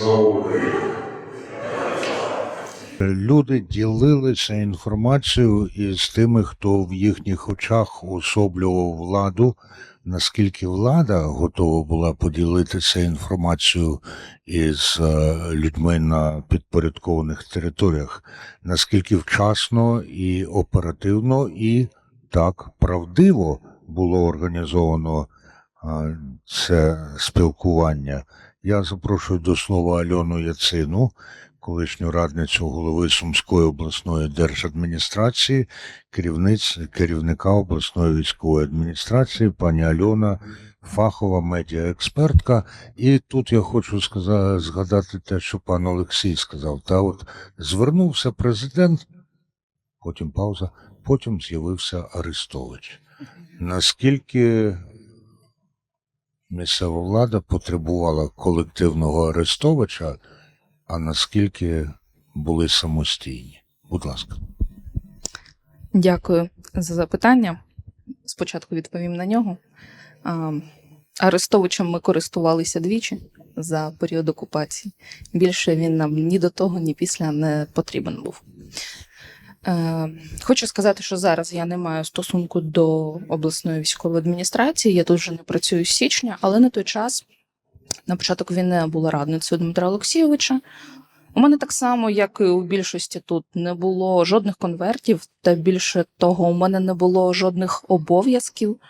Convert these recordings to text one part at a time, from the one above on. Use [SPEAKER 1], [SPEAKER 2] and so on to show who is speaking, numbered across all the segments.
[SPEAKER 1] Слава Україні!
[SPEAKER 2] Люди ділилися інформацією із тими, хто в їхніх очах особлював владу. Наскільки влада готова була поділитися інформацією із е, людьми на підпорядкованих територіях, наскільки вчасно і оперативно, і так правдиво було організовано е, це спілкування. Я запрошую до слова Альону Яцину, колишню радницю голови Сумської обласної держадміністрації, керівниць, керівника обласної військової адміністрації, пані Альона, фахова медіаекспертка. І тут я хочу сказати, згадати те, що пан Олексій сказав. Та от звернувся президент, потім пауза, потім з'явився Арестович. Наскільки місцева влада потребувала колективного Арестовича, а наскільки були самостійні? Будь ласка.
[SPEAKER 3] Дякую за запитання. Спочатку відповім на нього. Арестовичем ми користувалися двічі за період окупації. Більше він нам ні до того, ні після не потрібен був. Е, хочу сказати, що зараз я не маю стосунку до обласної військової адміністрації. Я тут вже не працюю з січня, але на той час, на початок війни, була радницею Дмитра Олексійовича. У мене так само, як і у більшості тут, не було жодних конвертів, та більше того, у мене не було жодних обов'язків,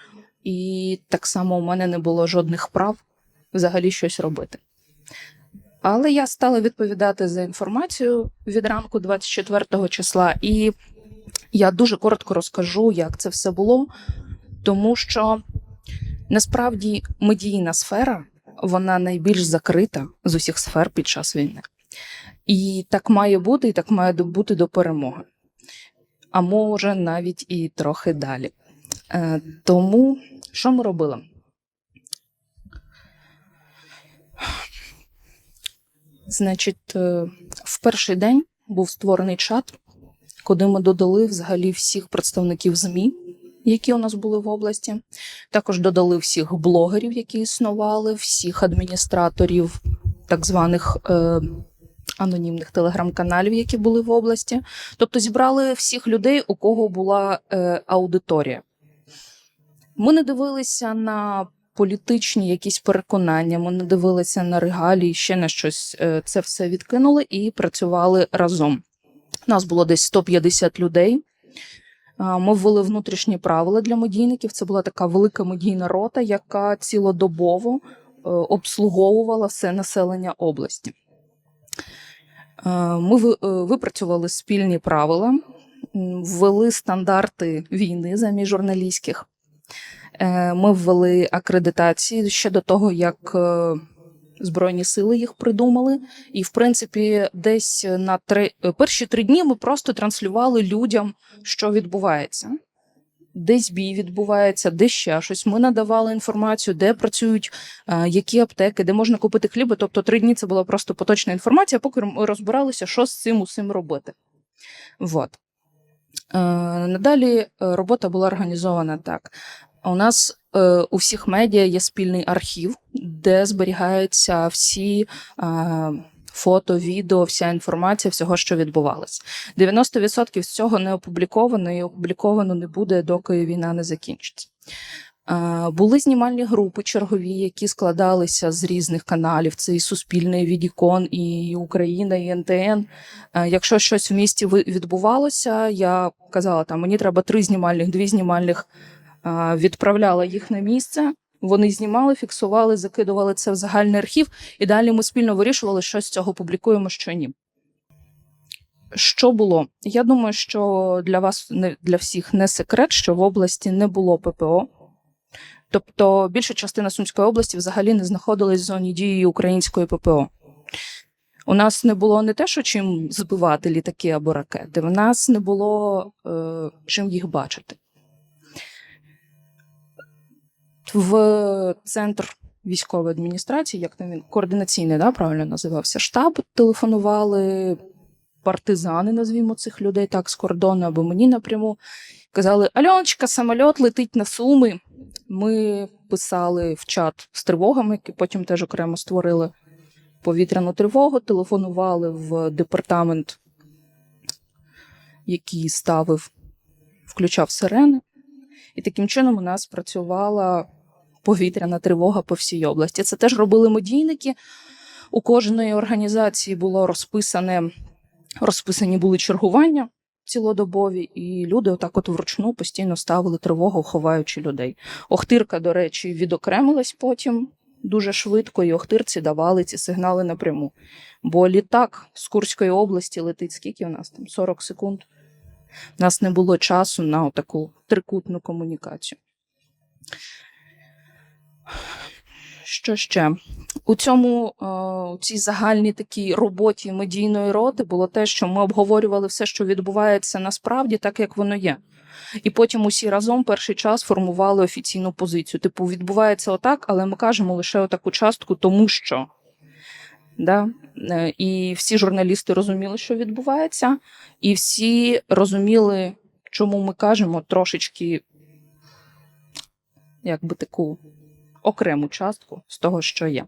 [SPEAKER 3] і так само у мене не було жодних прав взагалі щось робити. Але я стала відповідати за інформацію від ранку 24 числа, і я дуже коротко розкажу, як це все було, тому що насправді медійна сфера вона найбільш закрита з усіх сфер під час війни. І так має бути, і так має бути до перемоги. А може навіть і трохи далі. Е, тому що ми робили? Значить, е, в перший день був створений чат, куди ми додали взагалі всіх представників ЗМІ, які у нас були в області. Також додали всіх блогерів, які існували, всіх адміністраторів так званих е, анонімних телеграм-каналів, які були в області. Тобто зібрали всіх людей, у кого була е, аудиторія. Ми не дивилися на політичні якісь переконання, ми не дивилися на регалії, ще на щось. Е, Це все відкинули і працювали разом. Нас було десь 150 людей. Ми ввели внутрішні правила для медійників. Це була така велика медійна рота, яка цілодобово е, обслуговувала все населення області. Е, Ми випрацювали спільні правила, ввели стандарти війни замість журналістських. Е, Ми ввели акредитації ще до того, як е, Збройні сили їх придумали. І, в принципі, десь на три е, перші три дні ми просто транслювали людям, що відбувається. Десь бій відбувається, де ще щось. Ми надавали інформацію, де працюють які аптеки, де можна купити хліби. Тобто три дні це була просто поточна інформація, поки ми розбиралися, що з цим усім робити. Вот. Надалі робота була організована так. У нас е, у всіх медіа є спільний архів, де зберігаються всі е, фото, відео, вся інформація, всього, що відбувалося. 90% з цього не опубліковано і опубліковано не буде, доки війна не закінчиться. Були знімальні групи чергові, які складалися з різних каналів. Це і Суспільне, і Відікон, і Україна, і НТН. Якщо щось в місті відбувалося, я казала, там мені треба три знімальних, дві знімальних відправляла їх на місце. Вони знімали, фіксували, закидували це в загальний архів, і далі ми спільно вирішували, що з цього публікуємо, що ні. Що було? Я думаю, що для вас не для всіх не секрет, що в області не було ППО. Тобто більша частина Сумської області взагалі не знаходилась в зоні дії української ППО. У нас не було не те, що чим збивати літаки або ракети, в нас не було е, чим їх бачити. В центр військової адміністрації, як там він координаційний, да, правильно називався штаб. Телефонували партизани, назвімо цих людей так з кордону або мені напряму. Казали: Альоночка, самольот летить на суми. Ми писали в чат з тривогами, які потім теж окремо створили. повітряну тривогу, телефонували в департамент, який ставив, включав сирени. І таким чином у нас працювала повітряна тривога по всій області. Це теж робили медійники. У кожної організації було розписане, розписані були чергування цілодобові, і люди отак от вручну постійно ставили тривогу, ховаючи людей. Охтирка, до речі, відокремилась потім дуже швидко, і охтирці давали ці сигнали напряму. Бо літак з Курської області летить скільки у нас там? 40 секунд. У нас не було часу на таку трикутну комунікацію. Що ще? У цьому е, у цій загальній такій роботі медійної роти було те, що ми обговорювали все, що відбувається насправді, так як воно є. І потім усі разом перший час формували офіційну позицію. Типу, відбувається отак, але ми кажемо лише отаку частку, тому що. Да? Е, І всі журналісти розуміли, що відбувається, і всі розуміли, чому ми кажемо трошечки якби таку окрему частку з того, що є.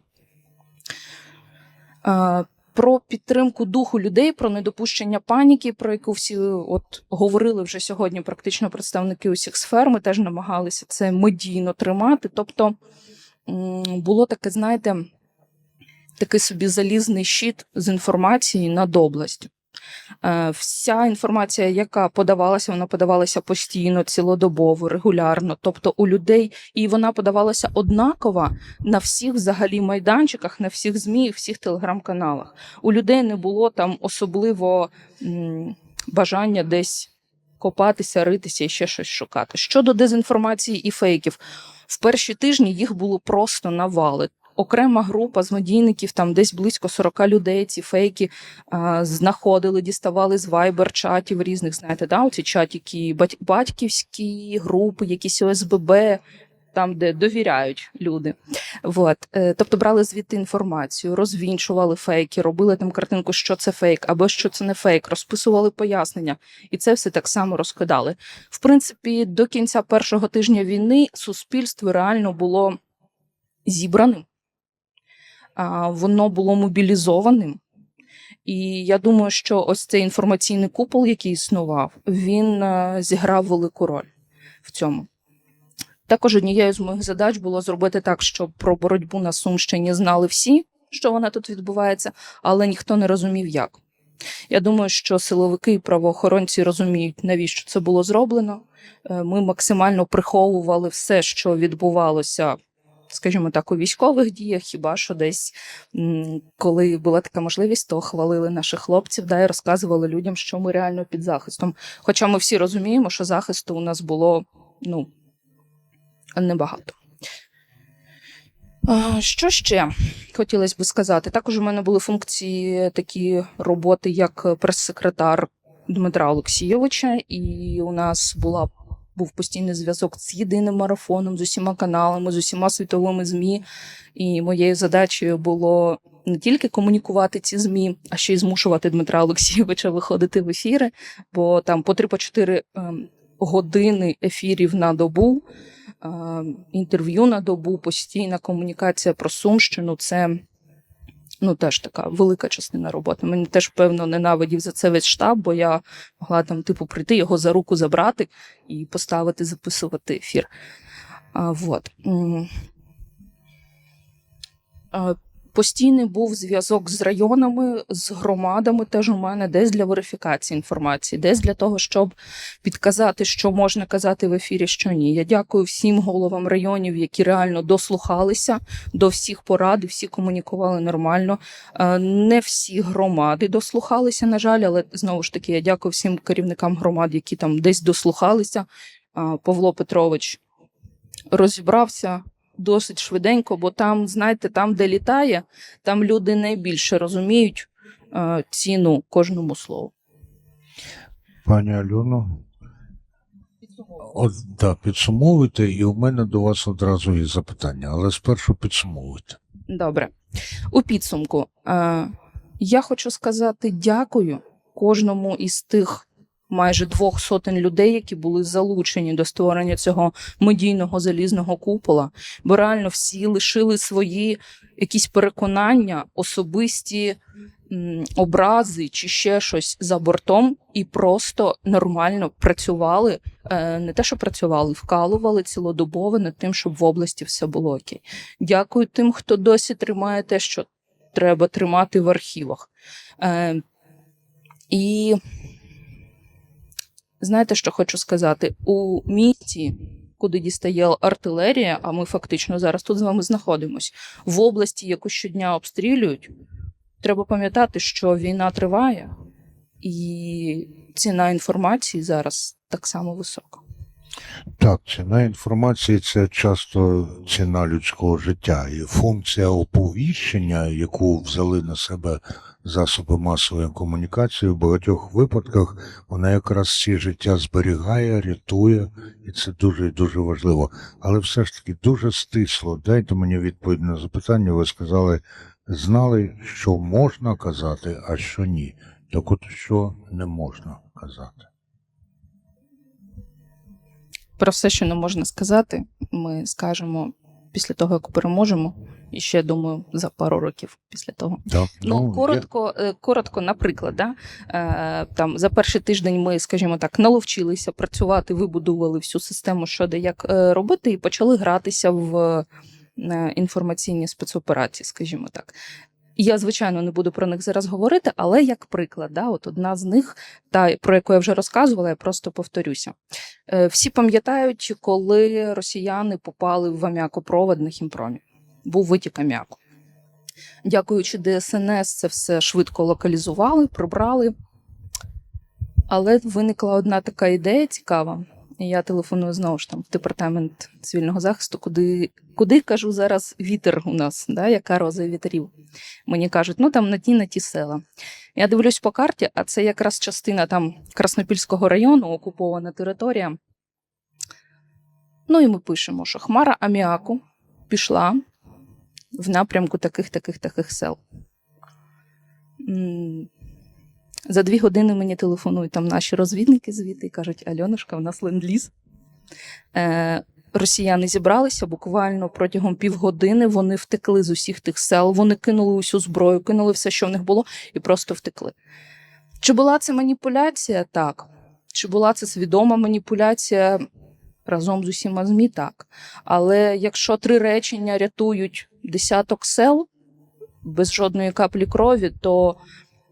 [SPEAKER 3] Е, Про підтримку духу людей, про недопущення паніки, про яку всі от говорили вже сьогодні, практично представники усіх сфер. Ми теж намагалися це медійно тримати. Тобто було таке, знаєте, такий собі залізний щит з інформації над областю. Е, Вся інформація, яка подавалася, вона подавалася постійно, цілодобово, регулярно. Тобто у людей, і вона подавалася однаково на всіх взагалі майданчиках, на всіх ЗМІ, всіх телеграм-каналах. У людей не було там особливо м, бажання десь копатися, ритися і ще щось шукати. Щодо дезінформації і фейків, в перші тижні їх було просто навали. Окрема група з медійників, там десь близько 40 людей. Ці фейки а, знаходили, діставали з вайбер чатів різних. Знаєте, да, оці чатики бать- батьківські групи, якісь ОСББ, там, де довіряють люди. Вот. Е, Тобто брали звідти інформацію, розвінчували фейки, робили там картинку, що це фейк, або що це не фейк, розписували пояснення, і це все так само розкидали. В принципі, до кінця першого тижня війни суспільство реально було зібраним, воно було мобілізованим. І я думаю, що ось цей інформаційний купол, який існував, він е, зіграв велику роль в цьому. Також однією з моїх задач було зробити так, щоб про боротьбу на Сумщині знали всі, що вона тут відбувається, але ніхто не розумів, як. Я думаю, що силовики і правоохоронці розуміють, навіщо це було зроблено. Е, Ми максимально приховували все, що відбувалося, скажімо так, у військових діях, хіба що десь, коли була така можливість, то хвалили наших хлопців да, і розказували людям, що ми реально під захистом. Хоча ми всі розуміємо, що захисту у нас було ну, небагато. Що ще хотілося би сказати? Також у мене були функції такі роботи, як прес-секретар Дмитра Олексійовича, і у нас була. Був постійний зв'язок з єдиним марафоном, з усіма каналами, з усіма світовими ЗМІ. І моєю задачею було не тільки комунікувати ці ЗМІ, а ще й змушувати Дмитра Олексійовича виходити в ефіри, бо там по 3-4 ем, години ефірів на добу, ем, інтерв'ю на добу, постійна комунікація про Сумщину це ну, теж така велика частина роботи. Мені теж, певно, ненавидів за це весь штаб, бо я могла там, типу, прийти, його за руку забрати і поставити, записувати ефір. А, вот. Постійний був зв'язок з районами, з громадами теж у мене десь для верифікації інформації, десь для того, щоб підказати, що можна казати в ефірі, що ні. Я дякую всім головам районів, які реально дослухалися до всіх порад, всі комунікували нормально. Е, Не всі громади дослухалися, на жаль, але знову ж таки я дякую всім керівникам громад, які там десь дослухалися. Павло Петрович розібрався досить швиденько, бо там, знаєте, там, де літає, там люди найбільше розуміють е, ціну кожному слову.
[SPEAKER 2] Пані Альоно, от, да, підсумовуйте, і у мене до вас одразу є запитання, але спершу підсумовуйте.
[SPEAKER 3] Добре. У підсумку е, я хочу сказати дякую кожному із тих майже двох сотень людей, які були залучені до створення цього медійного залізного купола, бо реально всі лишили свої якісь переконання, особисті образи чи ще щось за бортом, і просто нормально працювали. Е, не те, що працювали, вкалували цілодобово над тим, щоб в області все було окей. Дякую тим, хто досі тримає те, що треба тримати в архівах. Е, і знаєте, що хочу сказати? У місті, куди дістає артилерія, а ми фактично зараз тут з вами знаходимось, в області, яку щодня обстрілюють, треба пам'ятати, що війна триває, і ціна інформації зараз так само висока.
[SPEAKER 2] Так, ціна інформації це часто ціна людського життя. І функція оповіщення, яку взяли на себе засоби масової комунікації, в багатьох випадках вона якраз ці життя зберігає, рятує, і це дуже і дуже важливо. Але все ж таки дуже стисло. Дайте мені відповідь на запитання. Ви сказали, знали, що можна казати, а що ні. Так от що не можна казати.
[SPEAKER 3] Про все, що не можна сказати, ми скажемо після того, як переможемо, і ще думаю, за пару років після того.
[SPEAKER 2] Так,
[SPEAKER 3] Ну,
[SPEAKER 2] я-
[SPEAKER 3] коротко, е, коротко, наприклад, да? е, там за перший тиждень ми, скажімо так, наловчилися працювати, вибудували всю систему, що де як е, робити, і почали гратися в інформаційні спецоперації, скажімо так. Я, звичайно, не буду про них зараз говорити, але як приклад, да, от одна з них, та про яку я вже розказувала, я просто повторюся. Всі пам'ятають, коли росіяни попали в аміакопровод на хімпромі. Був витік аміаку. Дякуючи ДСНС, це все швидко локалізували, прибрали. Але виникла одна така ідея цікава. Я телефоную знову ж там в департамент цивільного захисту, куди, куди кажу зараз вітер у нас, да, яка роза вітрів. Мені кажуть, ну там на ті, на ті села. Я дивлюсь по карті, а це якраз частина там Краснопільського району, окупована територія. Ну і ми пишемо, що хмара аміаку пішла в напрямку таких, таких, таких сел. За дві години мені телефонують там наші розвідники звідти і кажуть: Альонушка, в нас ленд-ліз. Е, росіяни зібралися буквально протягом півгодини. Вони втекли з усіх тих сел, вони кинули усю зброю, кинули все, що в них було, і просто втекли. Чи була це маніпуляція? Так. Чи була це свідома маніпуляція разом з усіма ЗМІ? Так. Але якщо три речення рятують десяток сел без жодної каплі крові, то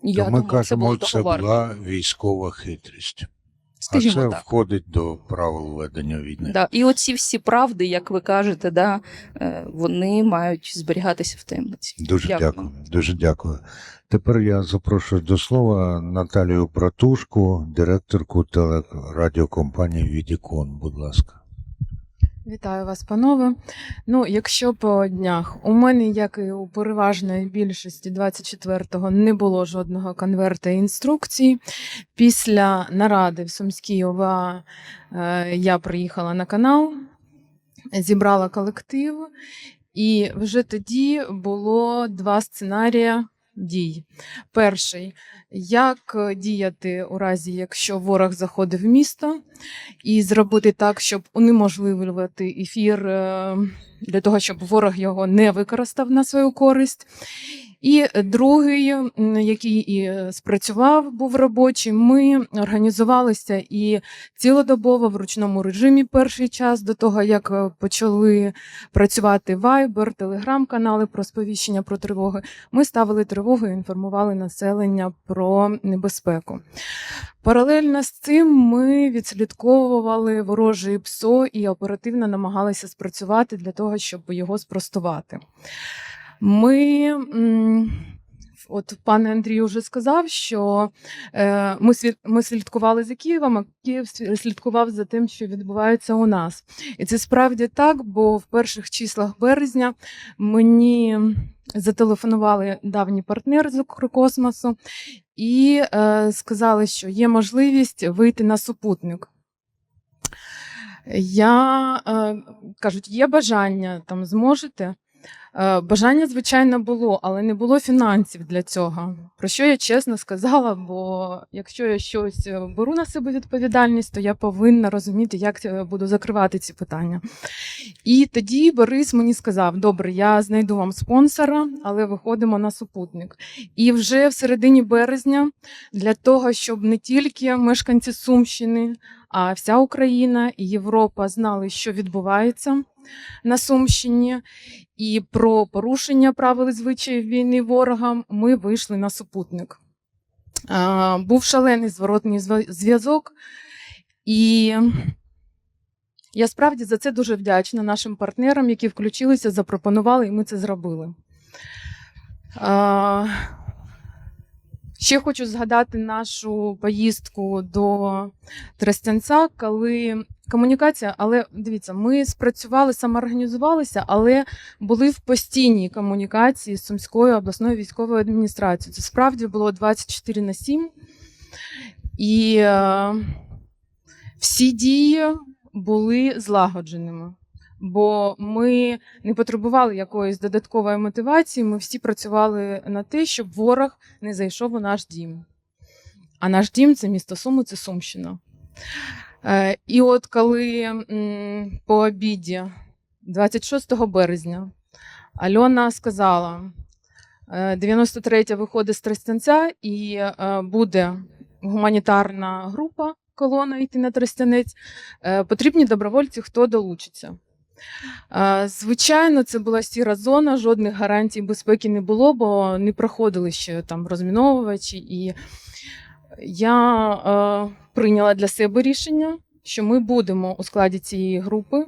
[SPEAKER 3] я
[SPEAKER 2] То ми
[SPEAKER 3] думаю, це
[SPEAKER 2] кажемо,
[SPEAKER 3] було
[SPEAKER 2] це була військова хитрість.
[SPEAKER 3] Скажімо
[SPEAKER 2] а це
[SPEAKER 3] так.
[SPEAKER 2] входить до правил ведення війни.
[SPEAKER 3] Да. І оці всі правди, як ви кажете, да, е, вони мають зберігатися в таємниці.
[SPEAKER 2] Дуже
[SPEAKER 3] Дякую.
[SPEAKER 2] дякую. Дуже дякую. Тепер я запрошую до слова Наталію Братушку, директорку телерадіокомпанії Відікон. Будь ласка.
[SPEAKER 1] Вітаю вас, панове. Ну, якщо по днях у мене, як і у переважної більшості 24-го, не було жодного конверта інструкцій. Після наради в Сумській ОВА е, я приїхала на канал, зібрала колектив, і вже тоді було два сценарії дій. Перший як е, діяти у разі, якщо ворог заходить в місто, і зробити так, щоб унеможливлювати ефір е, для того, щоб ворог його не використав на свою користь. І другий, який і спрацював, був робочий. Ми організувалися і цілодобово в ручному режимі перший час до того, як е, почали працювати Viber, телеграм-канали про сповіщення про тривоги. Ми ставили тривогу і інформували населення про небезпеку. Паралельно з цим ми відслідковували ворожий ПСО і оперативно намагалися спрацювати для того, щоб його спростувати. Ми. От пан Андрій вже сказав, що е, ми слідкували за Києвом, а Київ слідкував за тим, що відбувається у нас. І це справді так, бо в перших числах березня мені зателефонували давній партнери з Укркосмосу і е, сказали, що є можливість вийти на супутник. Я е, кажуть, є бажання, там зможете. Е, Бажання, звичайно, було, але не було фінансів для цього. Про що я чесно сказала, бо якщо я щось е, беру на себе відповідальність, то я повинна розуміти, як я буду закривати ці питання. І тоді Борис мені сказав: добре, я знайду вам спонсора, але виходимо на супутник. І вже в середині березня, для того, щоб не тільки мешканці Сумщини, а вся Україна і Європа знали, що відбувається на Сумщині, і про порушення правил і звичаїв війни ворогам ми вийшли на супутник. Був шалений зворотний зв'язок, і я справді за це дуже вдячна нашим партнерам, які включилися, запропонували, і ми це зробили. Ще хочу згадати нашу поїздку до Тростянця, коли комунікація, але дивіться, ми спрацювали, самоорганізувалися, але були в постійній комунікації з Сумською обласною військовою адміністрацією. Це справді було 24 на 7. І е, всі дії були злагодженими. Бо ми не потребували якоїсь додаткової мотивації, ми всі працювали на те, щоб ворог не зайшов у наш дім. А наш дім це місто Суми, це Сумщина. Е, І от коли по обіді, 26 березня, Альона сказала: е, 93-я виходить з Тростянця і е, буде гуманітарна група, колона йти на Тростянець. Е, Потрібні добровольці, хто долучиться. Звичайно, це була сіра зона, жодних гарантій безпеки не було, бо не проходили ще там розміновувачі. І я е, прийняла для себе рішення, що ми будемо у складі цієї групи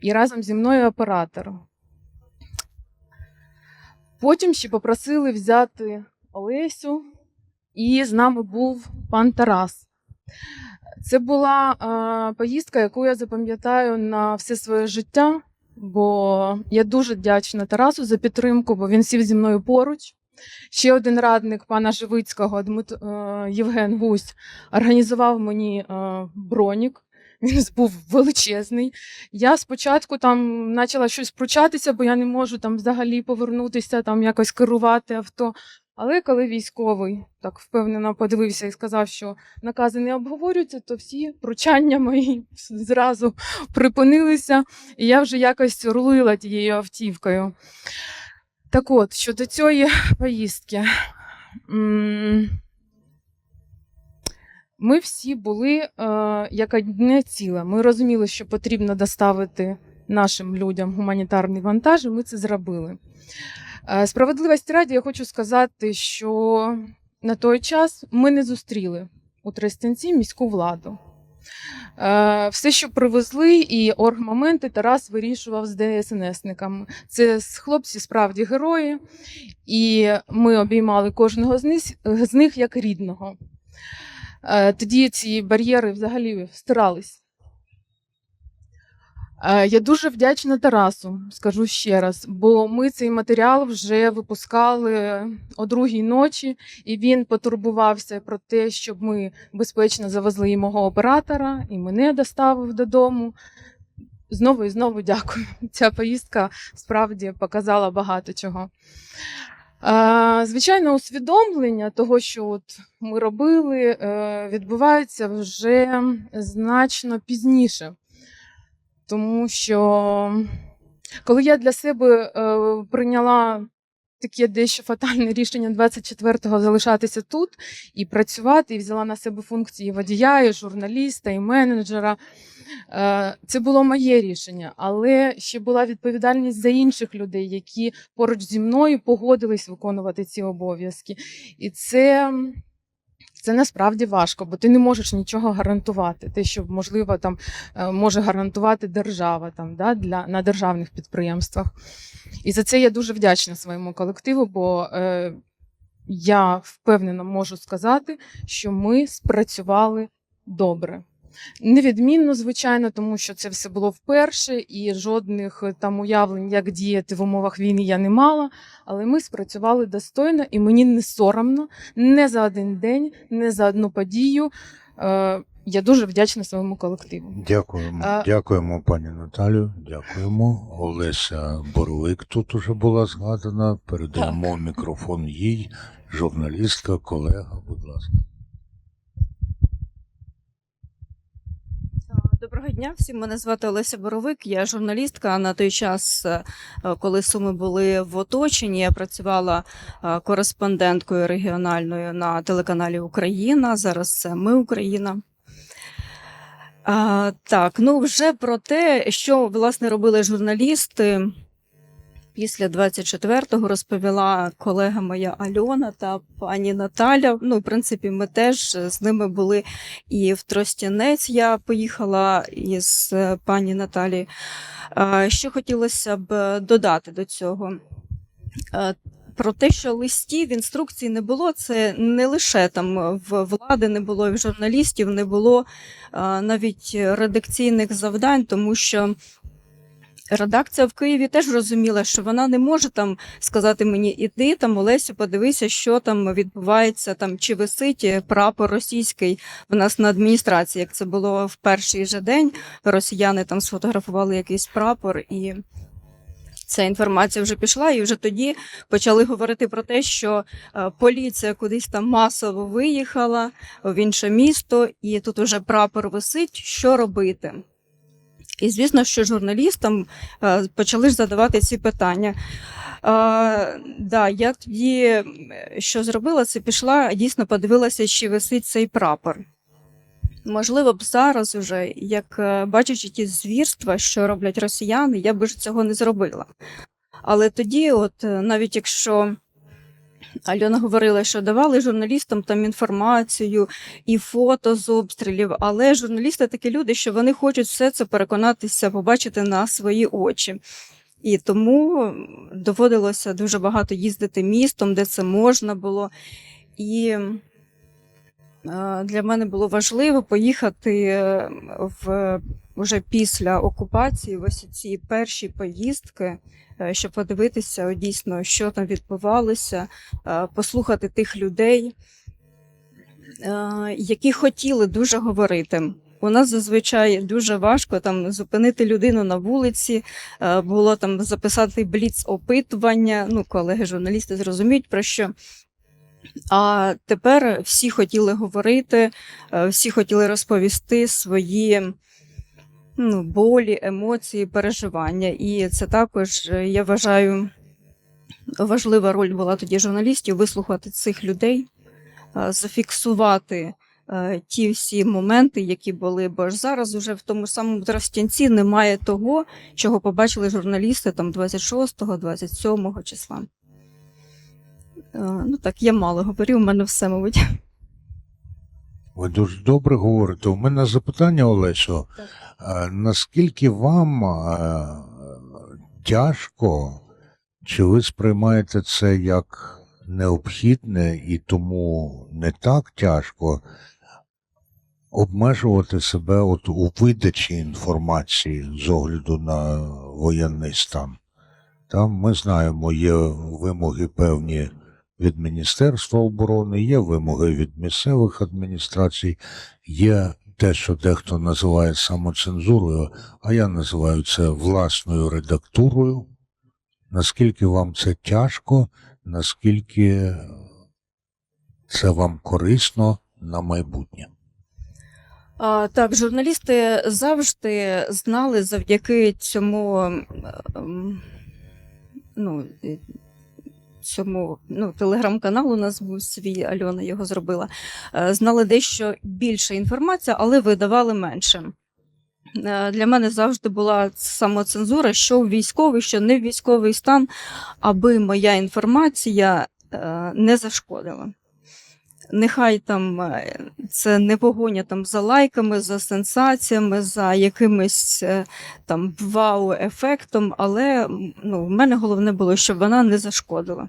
[SPEAKER 1] і разом зі мною оператор. Потім ще попросили взяти Олесю, і з нами був пан Тарас. Це була поїздка, яку я запам'ятаю на все своє життя, бо я дуже вдячна Тарасу за підтримку, бо він сів зі мною поруч. Ще один радник пана Живицького е, Євген Гусь організував мені е, бронік. Він був величезний. Я спочатку там почала щось пручатися, бо я не можу там взагалі повернутися, там якось керувати авто. Але коли військовий так впевнено подивився і сказав, що накази не обговорюються, то всі пручання мої зразу припинилися, і я вже якось рулила тією автівкою. Так от, щодо цієї поїздки. Ми всі були е, як одне ціле. Ми розуміли, що потрібно доставити нашим людям гуманітарний вантаж, і ми це зробили. Е, Справедливості раді, я хочу сказати, що на той час ми не зустріли у Тростянці міську владу. Е, Все, що привезли, і оргмоменти Тарас вирішував з ДСНСниками. Це хлопці справді герої, і ми обіймали кожного з них, як рідного. Е, Тоді ці бар'єри взагалі стирались. Е, Я дуже вдячна Тарасу, скажу ще раз, бо ми цей матеріал вже випускали о другій ночі, і він потурбувався про те, щоб ми безпечно завезли і мого оператора, і мене доставив додому. Знову і знову дякую. Ця поїздка справді показала багато чого. Е, Звичайно, усвідомлення того, що от ми робили, е, відбувається вже значно пізніше. Тому що коли я для себе е, прийняла таке дещо фатальне рішення 24-го залишатися тут і працювати, і взяла на себе функції водія, і журналіста, і менеджера. Е, Це було моє рішення, але ще була відповідальність за інших людей, які поруч зі мною погодились виконувати ці обов'язки. І це, це насправді важко, бо ти не можеш нічого гарантувати. Те, що можливо там е, може гарантувати держава там, да, для, на державних підприємствах. І за це я дуже вдячна своєму колективу, бо е, я впевнено можу сказати, що ми спрацювали добре. Невідмінно, звичайно, тому що це все було вперше, і жодних е, там уявлень, як діяти в умовах війни, я не мала. Але ми спрацювали достойно, і мені не соромно не за один день, не за одну подію Е, Я дуже вдячна своєму колективу.
[SPEAKER 2] Дякуємо,
[SPEAKER 1] А-
[SPEAKER 2] дякуємо, пані Наталю. Дякуємо. Олеся Боровик тут уже була згадана. Передаємо мікрофон їй, журналістка, колега, будь ласка.
[SPEAKER 4] Доброго дня всім. Мене звати Олеся Боровик. Я журналістка. На той час, е, коли суми були в оточенні, я працювала е, кореспонденткою регіональною на телеканалі Україна. Зараз це Ми Україна. А, так, ну вже про те, що власне робили журналісти. Після 24-го розповіла колега моя Альона та пані Наталя. Ну, в принципі, ми теж з ними були і в Тростянець я поїхала із пані Наталі. Що хотілося б додати до цього? Про те, що листів, інструкцій не було, це не лише там в влади не було, і в журналістів не було навіть редакційних завдань, тому що редакція в Києві теж розуміла, що вона не може там сказати мені, іди там, Олесю, подивися, що там відбувається, там чи висить прапор російський в нас на адміністрації, як це було в перший же день. Росіяни там сфотографували якийсь прапор, і ця інформація вже пішла. І вже тоді почали говорити про те, що е, поліція кудись там масово виїхала в інше місто, і тут уже прапор висить. Що робити? І звісно, що журналістам е, почали ж задавати ці питання. А, да, я тоді е, що зробила, це пішла, дійсно подивилася, чи висить цей прапор. Можливо, б зараз, уже, як е, бачачи ті звірства, що роблять росіяни, я б ж цього не зробила. Але тоді, от е, навіть якщо Альона говорила, що давали журналістам там інформацію і фото з обстрілів, але журналісти такі люди, що вони хочуть все це переконатися, побачити на свої очі. І тому доводилося дуже багато їздити містом, де це можна було. І е, для мене було важливо поїхати е, в вже після окупації, ось ці перші поїздки, щоб подивитися дійсно, що там відбувалося, е, послухати тих людей, е, які хотіли дуже говорити. У нас зазвичай дуже важко там зупинити людину на вулиці, е, було там записати бліц опитування. Ну, колеги журналісти зрозуміють про що. А тепер всі хотіли говорити, е, всі хотіли розповісти свої ну, болі, емоції, переживання. І це також, е, я вважаю, важлива роль була тоді журналістів вислухати цих людей, е, зафіксувати е, ті всі моменти, які були, бо ж зараз уже в тому самому Тростянці немає того, чого побачили журналісти там 26-го, 27-го числа. Е, Ну так, я мало говорю, у мене все, мабуть.
[SPEAKER 2] Ви дуже добре говорите. У мене запитання, Олесю. А Наскільки вам тяжко, чи ви сприймаєте це як необхідне і тому не так тяжко обмежувати себе от у видачі інформації з огляду на воєнний стан? Там ми знаємо, є вимоги певні від Міністерства оборони, є вимоги від місцевих адміністрацій, є те, що дехто називає самоцензурою, а я називаю це власною редактурою. Наскільки вам це тяжко, наскільки це вам корисно на майбутнє?
[SPEAKER 4] А, так, журналісти завжди знали завдяки цьому, ем, ну, цьому ну, телеграм-канал у нас був свій, Альона його зробила. е, Знали дещо більше інформації, але видавали менше. Е, Для мене завжди була самоцензура, що в військовий, що не в військовий стан, аби моя інформація е, не зашкодила. Нехай там е, це не погоня там за лайками, за сенсаціями, за якимось е, там вау-ефектом, але ну, в мене головне було, щоб вона не зашкодила.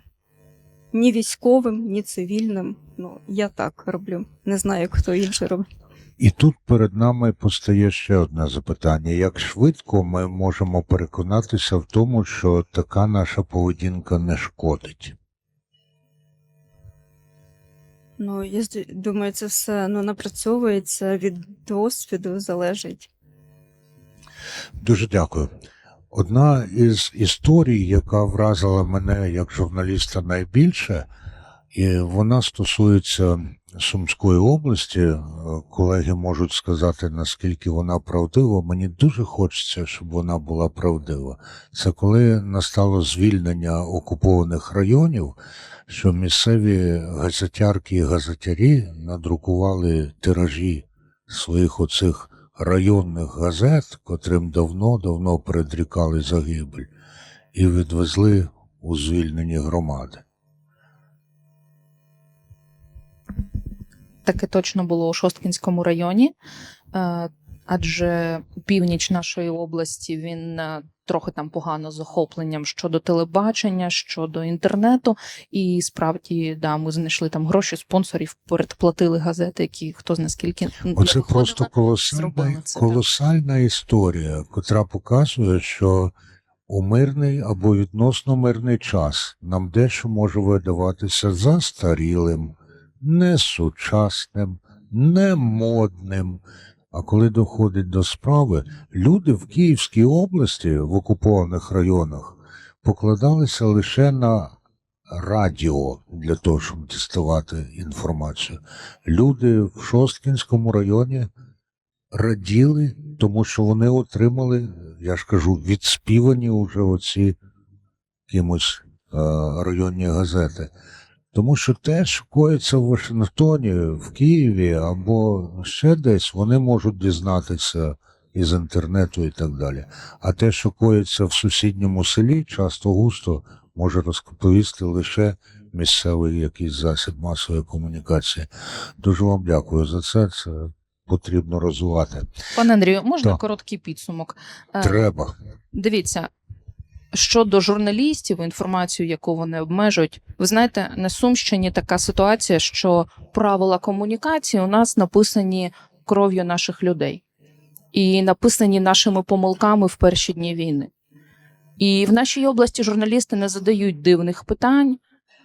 [SPEAKER 4] Ні військовим, ні цивільним. Ну, я так роблю. Не знаю, хто інший робить.
[SPEAKER 2] І тут перед нами постає ще одне запитання: як швидко ми можемо переконатися в тому, що така наша поведінка не шкодить?
[SPEAKER 4] Ну, я думаю, це все ну, напрацьовується від досвіду залежить.
[SPEAKER 2] Дуже дякую. Одна із історій, яка вразила мене як журналіста найбільше, і вона стосується Сумської області. Е, Колеги можуть сказати, наскільки вона правдива. Мені дуже хочеться, щоб вона була правдива. Це коли настало звільнення окупованих районів, що місцеві газетярки і газетярі надрукували тиражі своїх оцих районних газет, котрим давно-давно предрікали загибель, і відвезли у звільнені громади.
[SPEAKER 3] Таке точно було у Шосткінському районі, е, адже північ нашої області він е, трохи там погано з охопленням щодо телебачення, щодо інтернету. І справді, да, ми знайшли там гроші спонсорів, передплатили газети, які хто зна скільки
[SPEAKER 2] Оце просто колосальна,
[SPEAKER 3] це,
[SPEAKER 2] колосальна історія, котра показує, що у мирний або відносно мирний час нам дещо може видаватися застарілим, несучасним, немодним. А коли доходить до справи, люди в Київській області в окупованих районах покладалися лише на радіо для того, щоб діставати інформацію. Люди в Шосткінському районі раділи, тому що вони отримали, я ж кажу, відспівані уже оці кимось е, районні газети. Тому що те, що коїться в Вашингтоні, в Києві або ще десь, вони можуть дізнатися із інтернету і так далі. А те, що коїться в сусідньому селі, часто густо може розповісти лише місцевий якийсь засіб масової комунікації. Дуже вам дякую за це. Це потрібно розвивати.
[SPEAKER 3] Пане Андрію, можна
[SPEAKER 2] Так.
[SPEAKER 3] короткий підсумок? Е,
[SPEAKER 2] Треба.
[SPEAKER 3] Дивіться, щодо журналістів, інформацію, яку вони обмежують, ви знаєте, на Сумщині така ситуація, що правила комунікації у нас написані кров'ю наших людей і написані нашими помилками в перші дні війни. І в нашій області журналісти не задають дивних питань,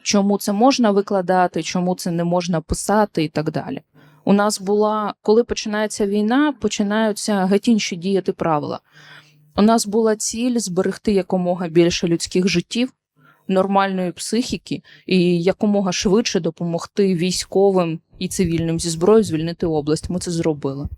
[SPEAKER 3] чому це можна викладати, чому це не можна писати і так далі. У нас була, коли починається війна, починаються геть інші діяти правила. У нас була ціль зберегти якомога більше людських життів, нормальної психіки і якомога швидше допомогти військовим і цивільним зі зброєю звільнити область. Ми це зробили.